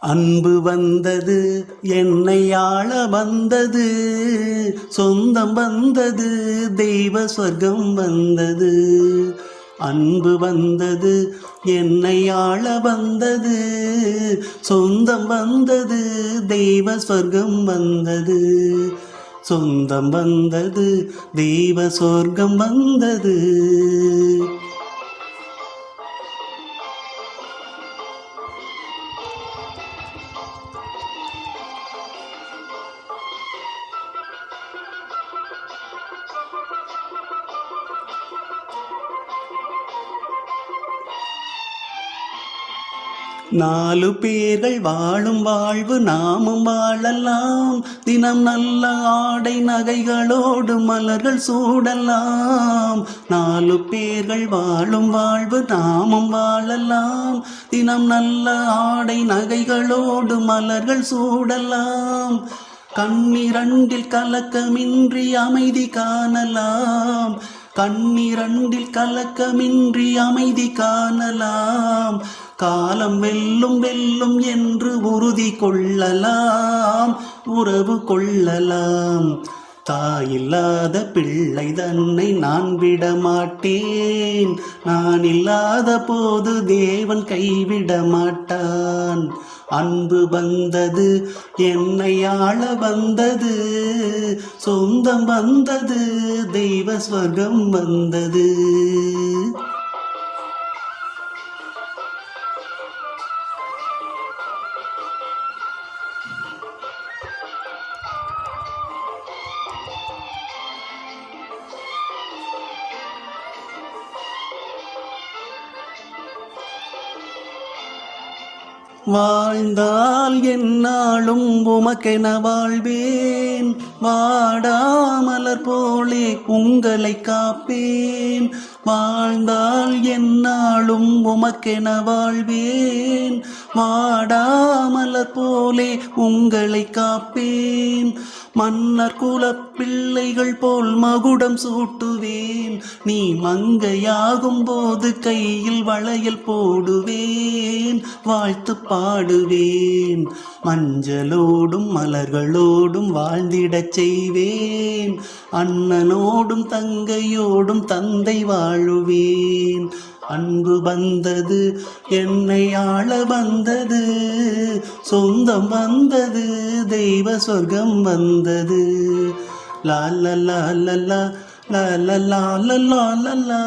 அன்பு வந்தது என்னை ஆள வந்தது சொந்தம் வந்தது தெய்வ சொர்க்கம் வந்தது. அன்பு வந்தது என்னை ஆள வந்தது சொந்தம் வந்தது தெய்வ சொர்க்கம் வந்தது. சொந்தம் வந்தது தெய்வ சொர்க்கம் வந்தது. நாலு பேர்கள் வாழும் வாழ்வு நாமும் வாழலாம். தினம் நல்ல ஆடை நகைகளோடு மலர்கள் சூடலாம். நாலு பேர்கள் வாழும் வாழ்வு நாமும் வாழலாம். தினம் நல்ல ஆடை நகைகளோடு மலர்கள் சூடலாம். கண்ணிரண்டில் கலக்கமின்றி அமைதி காணலாம். கண்ணிரண்டில் கலக்கமின்றி அமைதி காணலாம். காலம் வெல்லும் வெல்லும் என்று உறுதி கொள்ளலாம் உறவு கொள்ளலாம். தாயில்லாத பிள்ளை தன்னை நான் விட மாட்டேன் நான் இல்லாத போது தேவன் கைவிட மாட்டான். அன்பு வந்தது என்னை ஆள வந்தது சொந்தம் வந்தது தெய்வ ஸ்வர்க்கம் வந்தது. வாழ்ந்தால் என்னாலும் உமக்கென வாழ்வேன். வாடாமலர் போலே உங்களை காப்பேன். வாழ்ந்தால் என்னாலும் உமக்கென வாழ்வேன். வாடாமலர் போலே உங்களை காப்பேன். மன்னர் குலப்பிள்ளைகள் போல் மகுடம் சூட்டுவேன். நீ மங்கையாகும் போது கையில் வளையல் போடுவேன். வாழ்த்து பாடுவேன். மஞ்சளோடும் மலர்களோடும் வாழ்ந்திடச் செய்வேன். அண்ணனோடும் தங்கையோடும் தந்தை வாழ் வாழுவேன் அன்பு வந்தது என்னை ஆள வந்தது சொந்தம் வந்தது தெய்வ சொர்க்கம் வந்தது லால லாலல்லா லால லாலல்லா